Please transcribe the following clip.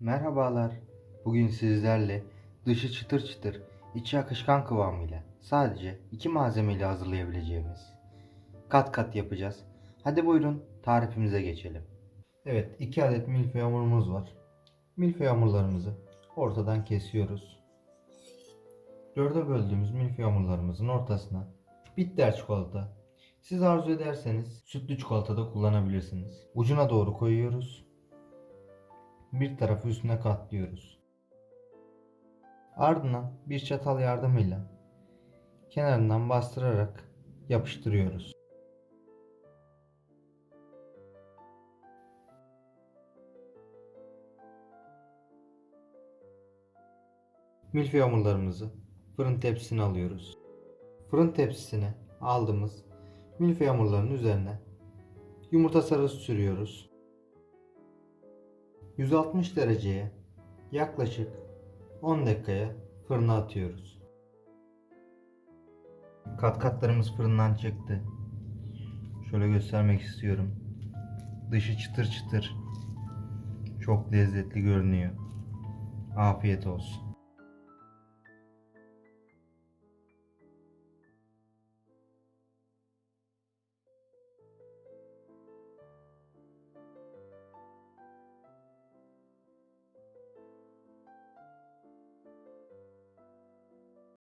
Merhabalar. Bugün sizlerle dışı çıtır çıtır, içi akışkan kıvamıyla sadece iki malzemeyle hazırlayabileceğimiz kat kat yapacağız. Hadi buyurun tarifimize geçelim. Evet, iki adet milföy hamurumuz var. Milföy hamurlarımızı ortadan kesiyoruz. Dörde böldüğümüz milföy hamurlarımızın ortasına bitter çikolata. Siz arzu ederseniz sütlü çikolata da kullanabilirsiniz. Ucuna doğru koyuyoruz. Bir tarafı üstüne katlıyoruz. Ardından bir çatal yardımıyla kenarından bastırarak yapıştırıyoruz. Milföy hamurlarımızı fırın tepsisine alıyoruz. Fırın tepsisine aldığımız milföy hamurlarının üzerine yumurta sarısı sürüyoruz. 160 dereceye yaklaşık 10 dakikaya fırına atıyoruz. Kat katlarımız fırından çıktı. Şöyle göstermek istiyorum. Dışı çıtır çıtır. Çok lezzetli görünüyor. Afiyet olsun.